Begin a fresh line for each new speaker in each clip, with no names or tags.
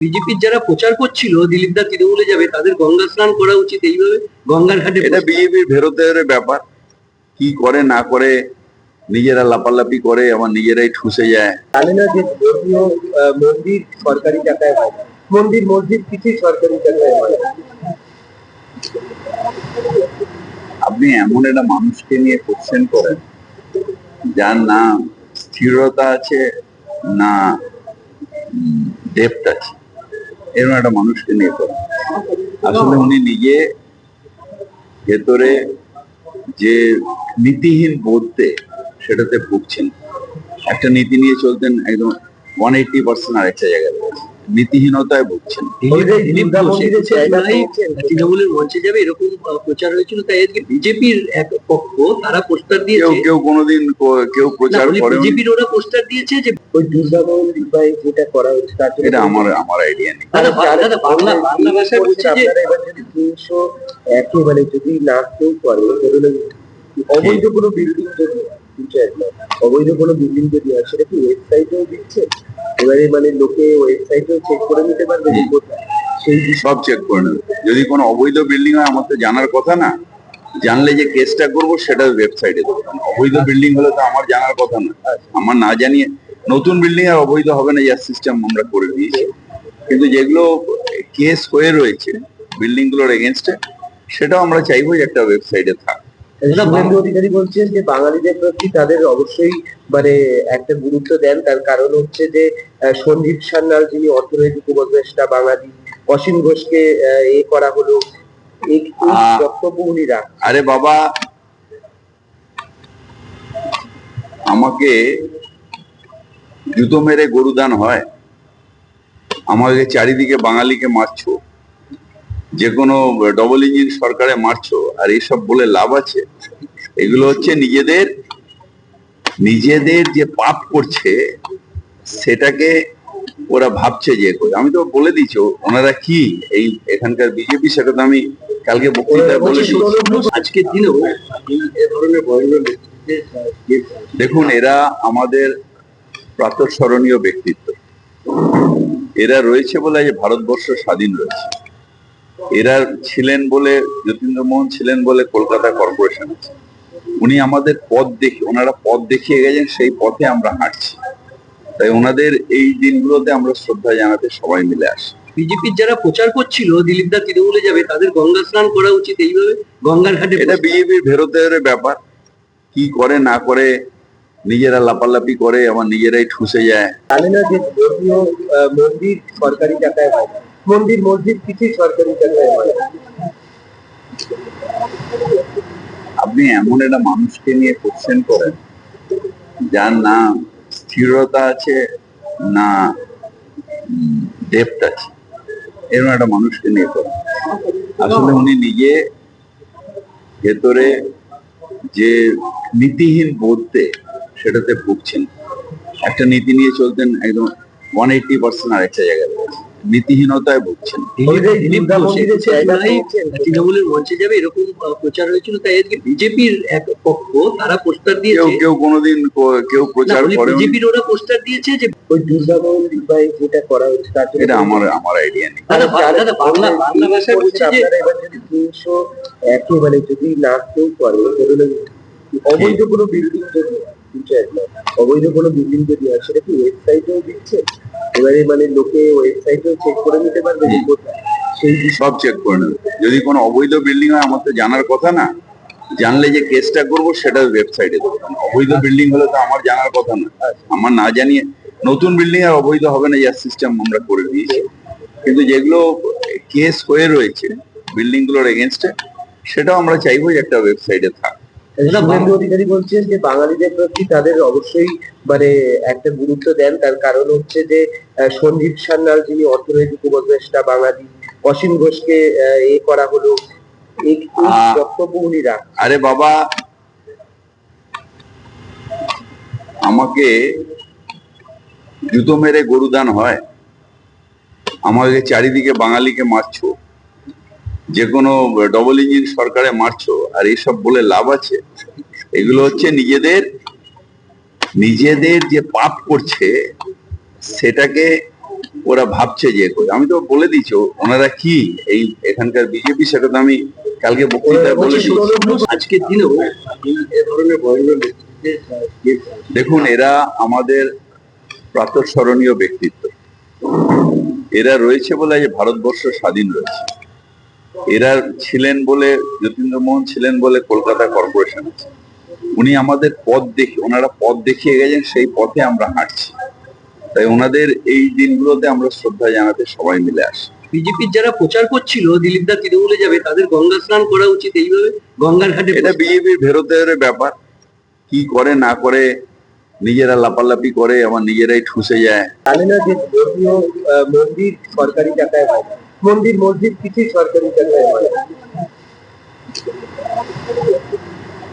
বিজেপির যারা প্রচার করছিল দিলীপ দা তৃণমূলে যাবে তাদের গঙ্গা স্নান করা উচিত এইভাবে। গঙ্গার ঘাটে
এটা বিজেপির ভেরোতের ব্যাপার। কি করে না করে নিজেরা লাপালাপি করে আবার নিজেরাই ঠুসে যায়।
জানে না যে ধর্মীয় মন্দির সরকারি টাকায় হয়। মন্দির মসজিদ কিছুই সরকারি টাকায় হয়
আপনি এমন একটা মানুষকে নিয়ে কোশ্চেন করেন যার না স্থিরতা আছে না ডেপথ আছে। এরকম একটা মানুষকে নিয়ে করেন আসলে উনি নিজে ভেতরে যে নীতিহীন বলতে সেটাতে ভুগছেন। একটা নীতি নিয়ে চলতেন একদম ওয়ান এইটি পার্সেন্ট আরেকটা জায়গায় রয়েছে নীতিহীনতায় ভুগছেন।
তৃণমূলের মঞ্চে যাবে এরকম প্রচার হয়েছিল তাই আজকে বিজেপির এক পক্ষ তারা পোস্টার
কেউ কেউ কোনোদিন কেউ প্রচার করে
বিজেপির ওরা পোস্টার দিয়েছে যে
ওই যেটা করা হচ্ছে তার
এটা আমার আমার আইডিয়া নেই।
দাদা দাদা বাংলা বাংলা ভাষায় বলছে যে
এবার যদি তিনশো মানে যদি না কেউ করে অবৈধ কোনো বিল্ডিং যদি অবৈধ কোনো বিল্ডিং যদি হয়, সেটা কি ওয়েবসাইটেও দিচ্ছে? এবারে মানে লোকে ওয়েবসাইটেও চেক করে নিতে পারবে যে কোথায়।
সব চেক করে নেবে। যদি কোনো অবৈধ বিল্ডিং হয়, আমার তো জানার কথা না। জানলে যে কেসটা করব, সেটা ওয়েবসাইটে দেবো। অবৈধ বিল্ডিং হলে তো আমার জানার কথা না। আমার না জানিয়ে নতুন বিল্ডিং আর অবৈধ হবে না, যার সিস্টেম আমরা করে দিয়েছি। কিন্তু যেগুলো কেস হয়ে রয়েছে বিল্ডিংগুলোর এগেনস্টে সেটাও আমরা চাইব যে একটা ওয়েবসাইটে থাক।
শুভেন্দু অধিকারী বলছেন যে বাঙালিদের প্রতি তাদের অবশ্যই মানে একটা গুরুত্ব দেন। তার কারণ হচ্ছে যে সন্দীপ সান্যাল যিনি অর্থনৈতিক উপদেষ্টা বাঙালি অসীম ঘোষকে এ করা হলো। বক্তব্য উনি
আরে বাবা আমাকে জুতো মেরে গরু দান হয়। আমাকে চারিদিকে বাঙালিকে মারছো। যে কোনো ডবল ইঞ্জিন সরকারে মারছো আর এইসব বলে লাভ আছে এগুলো হচ্ছে নিজেদের নিজেদের যে পাপ করছে সেটাকে ওরা ভাবছে যে। আমি তো বলে দিচ্ছি ওনারা কি এই এখানকার বিজেপি সেটা তো আমি কালকে বক্তৃতায় বলে
আজকের দিনেও
দেখুন এরা আমাদের প্রাতঃস্মরণীয় ব্যক্তিত্ব। এরা রয়েছে বলে আজ ভারতবর্ষ স্বাধীন রয়েছে। এরা ছিলেন বলে যতীন্দ্রমোহন ছিলেন বলে কলকাতা কর্পোরেশন আছে। উনি আমাদের পথ দেখে ওনারা পথ দেখিয়ে গেছেন সেই পথে আমরা হাঁটছি। তাই ওনাদের এই দিনগুলোতে আমরা শ্রদ্ধা জানাতে সবাই মিলে আসি।
বিজেপির যারা প্রচার করছিল দিলীপ দা তৃণমূলে যাবে? তাদের গঙ্গা স্নান করা উচিত এইভাবে? গঙ্গার ঘাটে
এটা বিজেপির ভেরোতের ব্যাপার। কি করে না করে নিজেরা লাপালাপি করে আবার নিজেরাই ঠুসে যায়।
জানে না যে ধর্মীয় মন্দির সরকারি টাকায় হয় মন্দির, মসজিদ কিছুই সরকারি
আপনি এমন একটা মানুষকে নিয়ে কোশ্চেন করেন, যার না স্থিরতা আছে না ডেপথ আছে? এরকম একটা মানুষকে নিয়ে করেন। আসলে উনি নিজে ভেতরে যে নীতিহীন বোধতে সেটাতে ভুগছেন। একটা নীতি নিয়ে চলতেন একদম ওয়ান এইটি পার্সেন্ট আরেকটা জায়গায় রয়েছে। নীতিহীনতায় ভুগছেন।
তৃণমূলের মঞ্চে যাবে এরকম প্রচার হয়েছিল তাই আজকে বিজেপির এক পক্ষ তারা পোস্টার দিয়েছে।
কেউ কোনোদিন কেউ প্রচার করে
বিজেপির ওরা পোস্টার দিয়েছে যে
ওই যেটা করা হচ্ছে তার
এটা আমার আমার আইডিয়া নেই।
দাদা বাংলা বাংলা ভাষায় বলছে যে
তিনশো একে মানে যদি না কেউ করে অবৈধ কোনো বিল্ডিং যদি অবৈধ কোনো বিল্ডিং যদি হয় সেটা কি ওয়েবসাইটেও দিচ্ছে? এবারে মানে লোকে ওয়েবসাইটেও চেক করে নিতে পারবে
সব চেক করে নেবে। যদি কোনো অবৈধ বিল্ডিং হয়, আমার তো জানার কথা না। জানলে যে কেসটা করব, সেটা ওয়েবসাইটে দেবো। অবৈধ বিল্ডিং হলে তো আমার জানার কথা না। আমার না জানিয়ে নতুন বিল্ডিং আর অবৈধ হবে না যার সিস্টেম আমরা করে দিয়েছি। কিন্তু যেগুলো কেস হয়ে রয়েছে বিল্ডিংগুলোর এগেনস্টে সেটাও আমরা চাইব যে একটা ওয়েবসাইটে থাক।
শুভেন্দু অধিকারী বলছেন যে বাঙালিদের প্রতি তাদের অবশ্যই মানে একটা গুরুত্ব দেন তার কারণ হচ্ছে যে সন্দীপ সান্যাল যিনি অর্থনৈতিক উপদেষ্টা বাঙালি অসীম ঘোষকে এ করা হলো। রাখ
আরে বাবা আমাকে জুতো মেরে গরু দান হয়। আমাকে চারিদিকে বাঙালিকে মারছো। যে কোনো ডবল ইঞ্জিন সরকারে মারছো আর এইসব বলে লাভ আছে। এগুলো হচ্ছে নিজেদের নিজেদের যে পাপ করছে সেটাকে ওরা ভাবছে যে। আমি তো বলে দিচ্ছ ওনারা কি এই এখানকার বিজেপি সেটা তো আমি কালকে
বলছি,
বলেছি
সত্যি দিনেও এ ধরনের
দেখুন এরা আমাদের প্রাতঃস্মরণীয় ব্যক্তিত্ব। এরা রয়েছে বলে ভারতবর্ষ স্বাধীন রয়েছে। এরা ছিলেন বলে যতীন্দ্র মোহন ছিলেন বলে কলকাতা কর্পোরেশন আছে। উনি আমাদের পথ দেখে ওনারা পথ দেখিয়ে গেছেন সেই পথে আমরা হাঁটছি। তাই ওনাদের এই দিনগুলোতে আমরা শ্রদ্ধা জানাতে সবাই মিলে আসি।
বিজেপির যারা প্রচার করছিল দিলীপ দা তৃণমূলে যাবে তাদের গঙ্গা স্নান করা উচিত এইভাবে? গঙ্গার ঘাটে
এটা বিজেপির ভেরোতের ব্যাপার। কি করে না করে নিজেরা লাপালাপি করে আবার নিজেরাই ঠুসে যায়।
জানে না যে ধর্মীয় মন্দির সরকারি টাকায় হয়। মন্দির, মসজিদ কিছুই সরকারি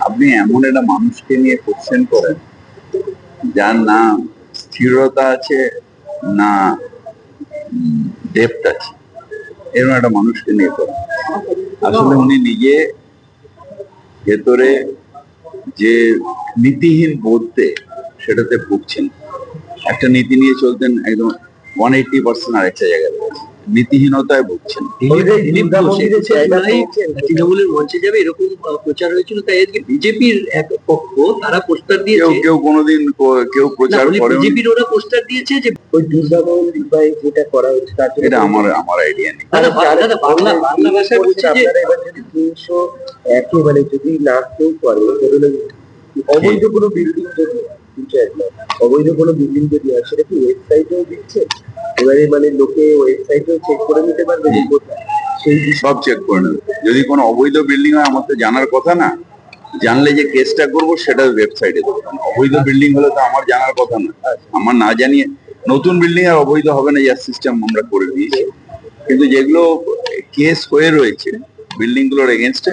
আপনি এমন একটা মানুষকে নিয়ে কোশ্চেন করেন, যার না স্থিরতা আছে না ডেপথ আছে? এরকম একটা মানুষকে নিয়ে করেন। আসলে উনি নিজে ভেতরে যে নীতিহীন বোধতে সেটাতে ভুগছেন। একটা নীতি নিয়ে চলতেন একদম ওয়ান এইটি পার্সেন্ট আরেকটা জায়গায় নীতিহীনতায় ভুগছেন?
তৃণমূলের মঞ্চে যাবে এরকম প্রচার হয়েছিল তাই আজকে বিজেপির এক পক্ষ তারা পোস্টার
কেউ কেউ কোনোদিন কেউ প্রচার করে
বিজেপির ওরা পোস্টার দিয়েছে যে
ওই দুর্গা মন্দির যেটা করা হচ্ছে
এটা আমার আমার আইডিয়া নেই।
দাদা বাংলা বাংলা ভাষায় বলছে যে
তিনশো একেবারে যদি না কেউ করে অবৈধ কোনো বিল্ডিং যদি অবৈধ কোনো বিল্ডিং যদি হয়, সেটা কি ওয়েবসাইটেও দিচ্ছে? এবারে মানে লোকে ওয়েবসাইটেও চেক করে নিতে পারবে যে কোথায়?
সব চেক করে নেবে। যদি কোনো অবৈধ বিল্ডিং হয়, আমার তো জানার কথা না। জানলে যে কেসটা করব, সেটা ওয়েবসাইটে দেবো। অবৈধ বিল্ডিং হলে তো আমার জানার কথা না। আমার না জানিয়ে নতুন বিল্ডিং আর অবৈধ হবে না, যার সিস্টেম আমরা করে দিয়েছি। কিন্তু যেগুলো কেস হয়ে রয়েছে বিল্ডিংগুলোর এগেনস্টে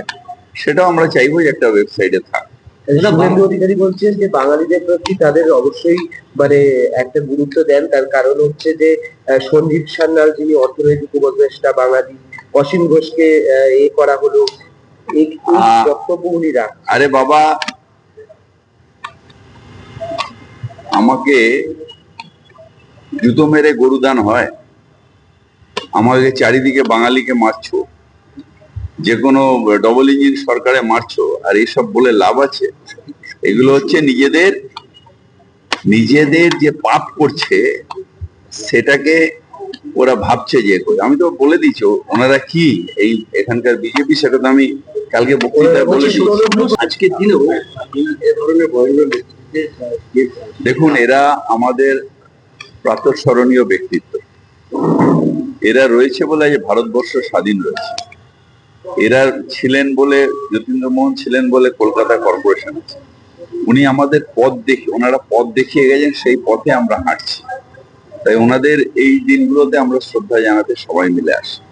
সেটাও আমরা চাইব যে একটা ওয়েবসাইটে থাক।
শুভেন্দু অধিকারী বলছেন যে বাঙালিদের প্রতি তাদের অবশ্যই মানে একটা গুরুত্ব দেন। তার কারণ হচ্ছে যে সঞ্জীব সান্যাল যিনি অর্থনৈতিক উপদেষ্টা বাঙালি অসীম ঘোষকে এ করা হলো। বক্তব্য উনি
আরে বাবা! আমাকে জুতো মেরে গরু দান হয়। আমাকে চারিদিকে বাঙালিকে মারছো। যে কোনো ডবল ইঞ্জিন সরকারে মারছো আর এইসব বলে লাভ আছে এগুলো হচ্ছে নিজেদের নিজেদের যে পাপ করছে সেটাকে ওরা ভাবছে যে আমি তো বলে দিচ্ছি ওনারা কি এই এখানকার বিজেপি সেটা তো আমি কালকে বক্তৃতায়
বলছি,
বলেছি
সত্যি দিনেও
দেখুন এরা আমাদের প্রাতঃস্মরণীয় ব্যক্তিত্ব। এরা রয়েছে বলে আজ ভারতবর্ষ স্বাধীন রয়েছে। এরা ছিলেন বলে, যতীন্দ্র মোহন ছিলেন বলে কলকাতা কর্পোরেশন আছে। উনি আমাদের পথ দেখে, ওনারা পথ দেখিয়ে গেছেন, সেই পথে আমরা হাঁটছি। তাই ওনাদের এই দিনগুলোতে আমরা শ্রদ্ধা জানাতে সবাই মিলে আসি।